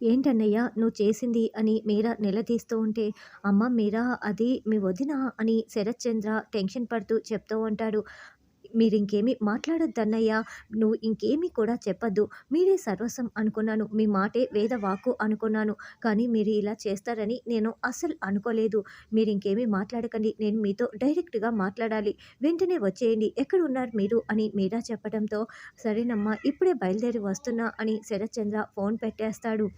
ఏంటన్నయ్య నువ్వు చేసింది అని మీరా నిలదీస్తూ ఉంటే అమ్మ మీరా అది మీ వదిన అని శరత్ చంద్ర టెన్షన్ పడుతూ చెప్తూ ఉంటాడు. మీరు ఇంకేమీ మాట్లాడొద్దన్నయ్యా నువ్వు ఇంకేమీ కూడా చెప్పద్దు. మీరే సర్వస్వం అనుకున్నాను. మీ మాటే వేదవాకు అనుకున్నాను. కానీ మీరు ఇలా చేస్తారని నేను అస్సలు అనుకోలేదు. మీరు ఇంకేమీ మాట్లాడకండి. నేను మీతో డైరెక్ట్గా మాట్లాడాలి. వెంటనే వచ్చేయండి. ఎక్కడ ఉన్నారు మీరు? అని మీరా చెప్పడంతో సరేనమ్మా ఇప్పుడే బయలుదేరి వస్తున్నా అని శరత్చంద్ర ఫోన్ పెట్టేస్తాడు.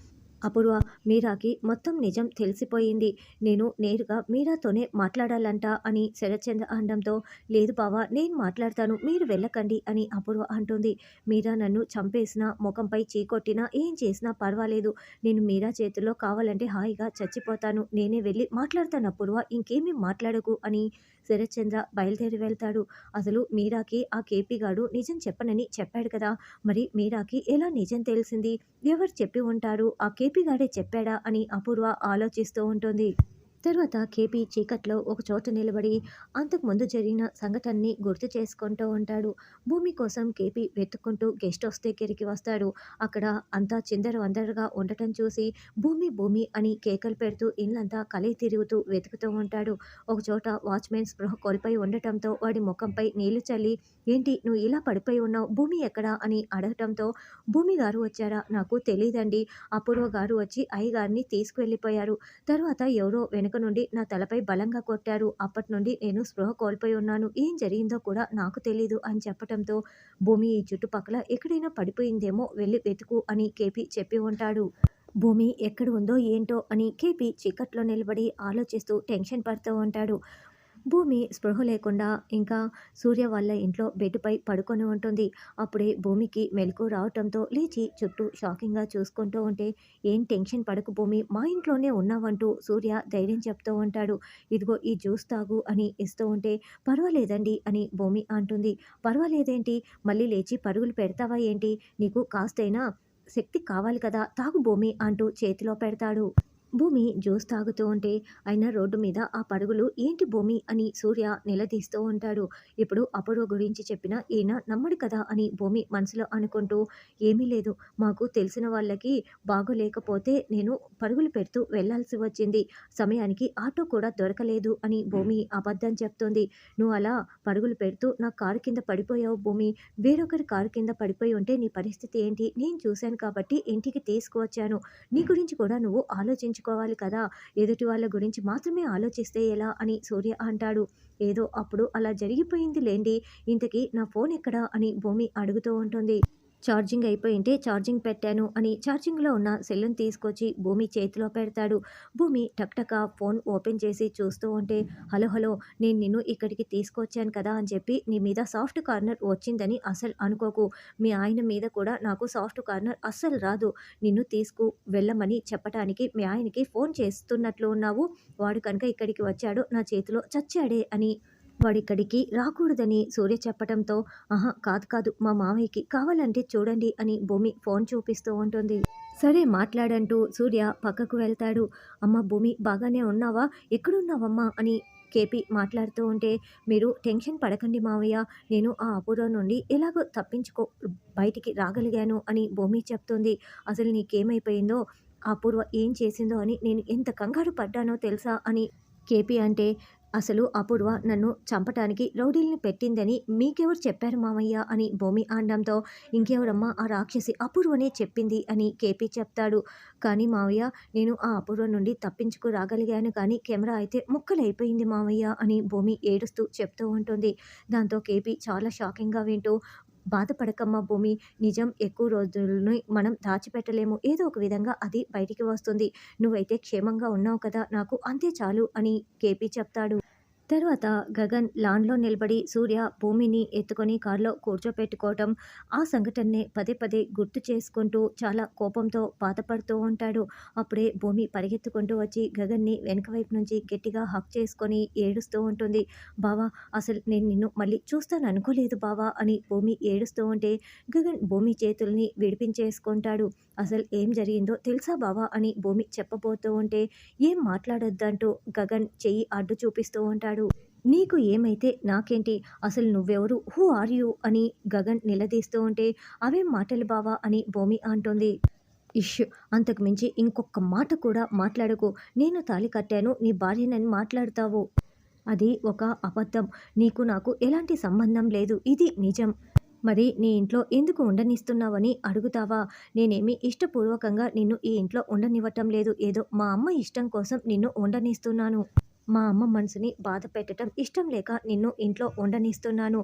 అపూర్వ మీరాకి మొత్తం నిజం తెలిసిపోయింది. నేను నేరుగా మీరాతోనే మాట్లాడాలంట అని శరత్చంద్ర అనడంతో లేదు బావా నేను మాట్లాడతాను మీరు వెళ్ళకండి అని అపూర్వ అంటుంది. మీరా నన్ను చంపేసినా ముఖంపై చీకొట్టినా ఏం చేసినా పర్వాలేదు. నేను మీరా చేతిలో కావాలంటే హాయిగా చచ్చిపోతాను. నేనే వెళ్ళి మాట్లాడతాను అపూర్వ ఇంకేమీ మాట్లాడకు అని శరత్చంద్ర బయలుదేరి వెళ్తాడు. అసలు మీరాకి ఆ కేపీ గాడు నిజం చెప్పనని చెప్పాడు కదా మరి మీరాకి ఎలా నిజం తెలిసింది? ఎవరు చెప్పి ఉంటారు? ఆ కేపీ గాడే చెప్పాడా అని అపూర్వ ఆలోచిస్తూ ఉంటుంది. తర్వాత కేపీ చీకట్లో ఒక చోట నిలబడి అంతకుముందు జరిగిన సంఘటనని గుర్తు చేసుకుంటూ ఉంటాడు. భూమి కోసం కేపీ వెతుక్కుంటూ గెస్ట్ హౌస్ దగ్గరికి వస్తాడు. అక్కడ అంతా చిందర వందరగా ఉండటం చూసి భూమి భూమి అని కేకలు పెడుతూ ఇల్లంతా కలయి తిరుగుతూ వెతుకుతూ ఉంటాడు. ఒక చోట వాచ్మెన్ స్పృహ కోల్పోయి ఉండటంతో వాడి ముఖంపై నీళ్ళు చల్లి ఏంటి నువ్వు ఇలా పడిపోయి ఉన్నావు? భూమి ఎక్కడా? అని అడగటంతో భూమి గారు వచ్చారా? నాకు తెలియదండి అపూర్వ గారు వచ్చి అయ్యగారిని తీసుకువెళ్ళిపోయారు. తర్వాత ఎవరో వెనక నుండి నా తలపై బలంగా కొట్టారు. అప్పటి నుండి నేను స్పృహ కోల్పోయి ఉన్నాను. ఏం జరిగిందో కూడా నాకు తెలీదు అని చెప్పటంతో భూమి ఈ చుట్టుపక్కల ఎక్కడైనా పడిపోయిందేమో వెళ్ళి వెతుకు అని కేపీ చెప్పి ఉంటాడు. భూమి ఎక్కడ ఉందో ఏంటో అని కేపీ చీకట్లో నిలబడి ఆలోచిస్తూ టెన్షన్ పడుతూ ఉంటాడు. భూమి స్పృహ లేకుండా ఇంకా సూర్య వాళ్ళ ఇంట్లో బెడ్పై పడుకొని ఉంటుంది. అప్పుడే భూమికి మెలకు రావటంతో లేచి చుట్టూ షాకింగ్గా చూసుకుంటూ ఉంటే ఏం టెన్షన్ పడకు భూమి మా ఇంట్లోనే ఉన్నావంటూ సూర్య ధైర్యం చెప్తూ ఉంటాడు. ఇదిగో ఈ జ్యూస్ తాగు అని ఇస్తూ ఉంటే పర్వాలేదండి అని భూమి అంటుంది. పర్వాలేదేంటి? మళ్ళీ లేచి పరుగులు పెడతావా ఏంటి? నీకు కాస్తైనా శక్తి కావాలి కదా తాగు భూమి అంటూ చేతిలో పెడతాడు. భూమి జ్యూస్ తాగుతూ ఉంటే అయినా రోడ్డు మీద ఆ పరుగులు ఏంటి భూమి అని సూర్య నిలదీస్తూ ఉంటాడు. ఇప్పుడు అపూర్వ గురించి చెప్పిన ఈయన నమ్మడు కదా అని భూమి మనసులో అనుకుంటూ ఏమీ లేదు. మాకు తెలిసిన వాళ్ళకి బాగోలేకపోతే నేను పరుగులు పెడుతూ వెళ్ళాల్సి వచ్చింది. సమయానికి ఆటో కూడా దొరకలేదు అని భూమి అబద్ధం చెప్తోంది. నువ్వు అలా పరుగులు పెడుతూ నా కారు కింద పడిపోయావు భూమి. వేరొకరి కారు కింద పడిపోయి ఉంటే నీ పరిస్థితి ఏంటి? నేను చూశాను కాబట్టి ఇంటికి తీసుకువచ్చాను. నీ గురించి కూడా నువ్వు ఆలోచించుకోవాలి కదా? ఎదుటి వాళ్ళ గురించి మాత్రమే ఆలోచిస్తే ఎలా? అని సూర్య అంటాడు. ఏదో అప్పుడు అలా జరిగిపోయింది లేండి ఇంతకీ నా ఫోన్ ఎక్కడా? అని భూమి అడుగుతూ ఉంటుంది. ఛార్జింగ్ అయిపోయింటే ఛార్జింగ్ పెట్టాను అని ఛార్జింగ్లో ఉన్న సెల్లును తీసుకొచ్చి భూమి చేతిలో పెడతాడు. భూమి టక్టక ఫోన్ ఓపెన్ చేసి చూస్తూ ఉంటే హలో హలో నేను నిన్ను ఇక్కడికి తీసుకొచ్చాను కదా అని చెప్పి నీ మీద సాఫ్ట్ కార్నర్ వచ్చిందని అసలు అనుకోకు. మీ ఆయన మీద కూడా నాకు సాఫ్ట్ కార్నర్ అస్సలు రాదు. నిన్ను తీసుకు వెళ్ళమని చెప్పటానికి మీ ఆయనకి ఫోన్ చేస్తున్నట్లు ఉన్నావు. వాడు కనుక ఇక్కడికి వచ్చాడు నా చేతిలో చచ్చాడే అని వాడిక్కడికి రాకూడదని సూర్య చెప్పటంతో ఆహా కాదు కాదు మా మావయ్యకి కావాలంటే చూడండి అని భూమి ఫోన్ చూపిస్తూ ఉంటుంది. సరే మాట్లాడంటూ సూర్య పక్కకు వెళ్తాడు. అమ్మ భూమి బాగానే ఉన్నావా? ఎక్కడున్నావమ్మా? అని కేపీ మాట్లాడుతూ ఉంటే మీరు టెన్షన్ పడకండి మావయ్య. నేను ఆ అపూర్వ నుండి ఎలాగో తప్పించుకో బయటికి రాగలిగాను అని భూమి చెప్తుంది. అసలు నీకేమైపోయిందో అపూర్వ ఏం చేసిందో అని నేను ఎంత కంగారు పడ్డానో తెలుసా? అని కేపీ అంటే అసలు అపూర్వ నన్ను చంపటానికి రౌడీల్ని పెట్టిందని మీకెవరు చెప్పారు మామయ్య? అని భూమి అనడంతో ఇంకెవరమ్మా ఆ రాక్షసి అపూర్వనే చెప్పింది అని కేపీ చెప్తాడు. కానీ మావయ్య నేను ఆ అపూర్వ నుండి తప్పించుకు రాగలిగాను కానీ కెమెరా అయితే ముక్కలైపోయింది మావయ్య అని భూమి ఏడుస్తూ చెప్తూ ఉంటుంది. దాంతో కేపీ చాలా షాకింగ్గా వింటూ బాధపడకమ్మ భూమి. నిజం ఎక్కువ రోజులని మనం దాచిపెట్టలేము. ఏదో ఒక విధంగా అది బయటికి వస్తుంది. నువ్వైతే క్షేమంగా ఉన్నావు కదా నాకు అంతే చాలు అని కేపీ చెప్తాడు. తర్వాత గగన్ లాన్లో నిలబడి సూర్య భూమిని ఎత్తుకొని కారులో కూర్చోపెట్టుకోవటం ఆ సంఘటననే పదే పదే గుర్తు చేసుకుంటూ చాలా కోపంతో బాధపడుతూ ఉంటాడు. అప్పుడే భూమి పరిగెత్తుకుంటూ వచ్చి గగన్ని వెనక వైపు నుంచి గట్టిగా హక్ చేసుకొని ఏడుస్తూ ఉంటుంది. బావా అసలు నేను నిన్ను మళ్ళీ చూస్తాను అనుకోలేదు బావా అని భూమి ఏడుస్తూ ఉంటే గగన్ భూమి చేతుల్ని విడిపించేసుకుంటాడు. అసలు ఏం జరిగిందో తెలుసా బావా అని భూమి చెప్పబోతూ ఉంటే ఏం మాట్లాడొద్దంటూ గగన్ చెయ్యి అడ్డు చూపిస్తూ ఉంటాడు. నీకు ఏమైతే నాకేంటి? అసలు నువ్వెవరు? హూ ఆర్ యూ అని గగన్ నిలదీస్తూ ఉంటే అవేం మాటలు బావా అని భూమి అంటుంది. ఇష్ అంతకుమించి ఇంకొక మాట కూడా మాట్లాడకు. నేను తాళి కట్టాను. నీ భార్యనని మాట్లాడతావు. అది ఒక అబద్ధం. నీకు నాకు ఎలాంటి సంబంధం లేదు. ఇది నిజం. మరి నీ ఇంట్లో ఎందుకు ఉండనిస్తున్నావని అడుగుతావా? నేనేమి ఇష్టపూర్వకంగా నిన్ను ఈ ఇంట్లో ఉండనివ్వటం లేదు. ఏదో మా అమ్మ ఇష్టం కోసం నిన్ను ఉండనిస్తున్నాను. మా అమ్మ మనసుని బాధ పెట్టడం ఇష్టం లేక నిన్ను ఇంట్లో ఉండనిస్తున్నాను.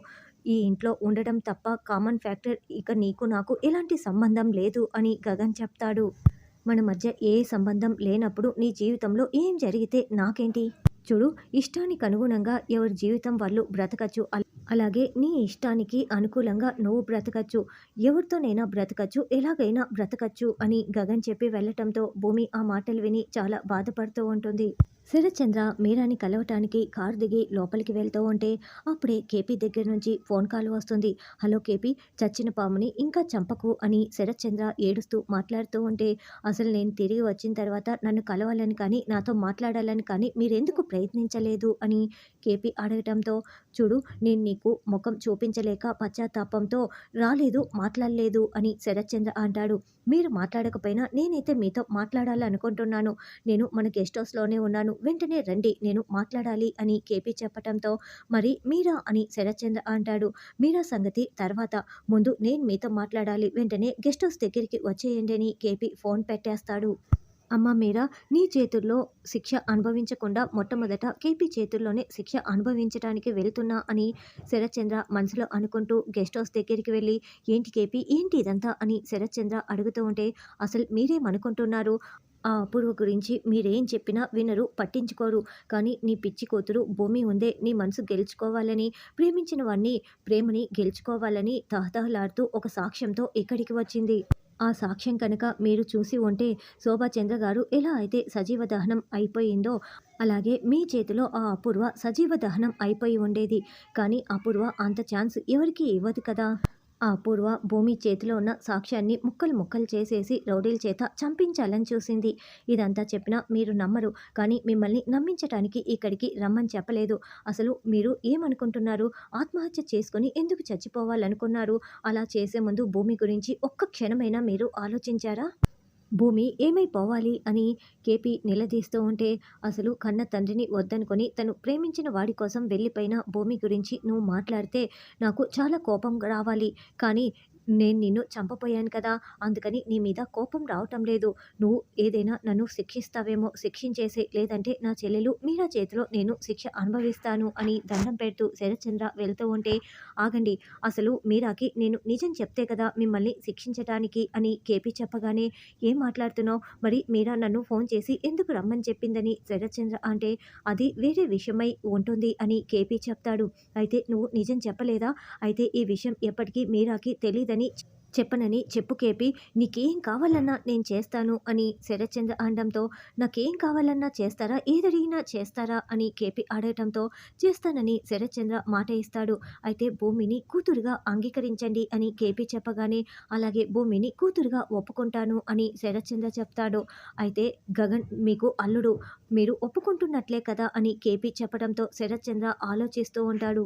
ఈ ఇంట్లో ఉండడం తప్ప కామన్ ఫ్యాక్టర్ ఇక నీకు నాకు ఎలాంటి సంబంధం లేదు అని గగన్ చెప్తాడు. మన మధ్య ఏ సంబంధం లేనప్పుడు నీ జీవితంలో ఏం జరిగితే నాకేంటి? చూడు ఇష్టానికి అనుగుణంగా ఎవరి జీవితం వాళ్ళు బ్రతకచ్చు. అలాగే నీ ఇష్టానికి అనుకూలంగా నువ్వు బ్రతకచ్చు. ఎవరితోనైనా బ్రతకచ్చు ఎలాగైనా బ్రతకచ్చు అని గగన్ చెప్పి వెళ్ళటంతో భూమి ఆ మాటలు విని చాలా బాధపడుతూ ఉంటుంది. శరత్చంద్ర మీరాని కలవటానికి కారు దిగి లోపలికి వెళ్తూ ఉంటే అప్పుడే కేపీ దగ్గర నుంచి ఫోన్ కాల్ వస్తుంది. హలో కేపీ చచ్చిన పాముని ఇంకా చంపకు అని శరత్చంద్ర ఏడుస్తూ మాట్లాడుతూ ఉంటే అసలు నేను తిరిగి వచ్చిన తర్వాత నన్ను కలవాలని కానీ నాతో మాట్లాడాలని కానీ మీరెందుకు ప్రయత్నించలేదు? అని కేపీ అడగటంతో చూడు నేను నీకు ముఖం చూపించలేక పశ్చాత్తాపంతో రాలేదు మాట్లాడలేదు అని శరత్చంద్ర అంటాడు. మీరు మాట్లాడకపోయినా నేనైతే మీతో మాట్లాడాలనుకుంటున్నాను. నేను మన గెస్ట్ హౌస్లోనే ఉన్నాను. వెంటనే రండి నేను మాట్లాడాలి అని కేపీ చెప్పటంతో మరి మీరా అని శరత్చంద్ర అంటాడు. మీరా సంగతి తర్వాత. ముందు నేను మీతో మాట్లాడాలి వెంటనే గెస్ట్ హౌస్ దగ్గరికి వచ్చేయండి అని కేపీ ఫోన్ పెట్టేస్తాడు. అమ్మ మీరా నీ చేతుల్లో శిక్ష అనుభవించకుండా మొట్టమొదట కేపీ చేతుల్లోనే శిక్ష అనుభవించడానికి వెళ్తున్నా అని శరత్చంద్ర మనసులో అనుకుంటూ గెస్ట్ హౌస్ దగ్గరికి వెళ్ళి ఏంటి కేపీ ఏంటి ఇదంతా? అని శరత్చంద్ర అడుగుతూ ఉంటే అసలు మీరేమనుకుంటున్నారు? ఆ అపూర్వ గురించి మీరేం చెప్పినా వినరు పట్టించుకోరు. కానీ నీ పిచ్చి కూతురు భూమి ఉందే నీ మనసు గెలుచుకోవాలని ప్రేమించిన వాణ్ణి ప్రేమని గెలుచుకోవాలని తహతహలాడుతూ ఒక సాక్ష్యంతో ఇక్కడికి వచ్చింది. ఆ సాక్ష్యం కనుక మీరు చూసి ఉంటే శోభాచంద్ర గారు ఎలా అయితే సజీవ దహనం అయిపోయిందో అలాగే మీ చేతిలో ఆ అపూర్వ సజీవ దహనం అయిపోయి ఉండేది. కానీ అపూర్వ అంత ఛాన్స్ ఎవరికి ఇవ్వదు కదా. ఆ అపూర్వ భూమి చేతిలో ఉన్న సాక్ష్యాన్ని ముక్కలు ముక్కలు చేసేసి రౌడీల చేత చంపించాలని చూసింది. ఇదంతా చెప్పినా మీరు నమ్మరు కానీ మిమ్మల్ని నమ్మించటానికి ఇక్కడికి రమ్మని చెప్పలేదు. అసలు మీరు ఏమనుకుంటున్నారు? ఆత్మహత్య చేసుకొని ఎందుకు చచ్చిపోవాలనుకున్నారు? అలా చేసే ముందు భూమి గురించి ఒక్క క్షణమైనా మీరు ఆలోచించారా? భూమి ఏమైపోవాలి అని కేపీ నిలదీస్తూ ఉంటే అసలు కన్న తండ్రిని వద్దనుకొని తను ప్రేమించిన వాడి కోసం వెళ్ళిపోయిన భూమి గురించి నువ్వు మాట్లాడితే నాకు చాలా కోపం రావాలి. కానీ నేను నిన్ను చంపపోయాను కదా. అందుకని నీ మీద కోపం రావటం లేదు. నువ్వు ఏదైనా నన్ను శిక్షిస్తావేమో శిక్షించేసే లేదంటే నా చెల్లెలు మీరా చేతిలో నేను శిక్ష అనుభవిస్తాను అని దండం పెడుతూ శరత్చంద్ర వెళ్తూ ఉంటే ఆగండి. అసలు మీరాకి నేను నిజం చెప్తే కదా మిమ్మల్ని శిక్షించటానికి అని కేపీ చెప్పగానే ఏం మాట్లాడుతున్నావు? మరి మీరా నన్ను ఫోన్ చేసి ఎందుకు రమ్మని చెప్పిందని శరత్చంద్ర అంటే అది వేరే విషయమై ఉంటుంది అని కేపీ చెప్తాడు. అయితే నువ్వు నిజం చెప్పలేదా? అయితే ఈ విషయం ఎప్పటికీ మీరాకి తెలియదని చెప్పనని చెప్పు నీకేం కావాలన్నా నేను చేస్తాను అని శరత్చంద్ర అనడంతో నాకేం కావాలన్నా చేస్తారా ఏదడిగినా చేస్తారా అని కేపీ అడగటంతో చేస్తానని శరత్చంద్ర మాట ఇస్తాడు. అయితే భూమిని కూతురుగా అంగీకరించండి అని కేపీ చెప్పగానే అలాగే భూమిని కూతురుగా ఒప్పుకుంటాను అని శరత్చంద్ర చెప్తాడు. అయితే గగన్ మీకు అల్లుడు మీరు ఒప్పుకుంటున్నట్లే కదా అని కేపీ చెప్పడంతో శరత్చంద్ర ఆలోచిస్తూ ఉంటాడు.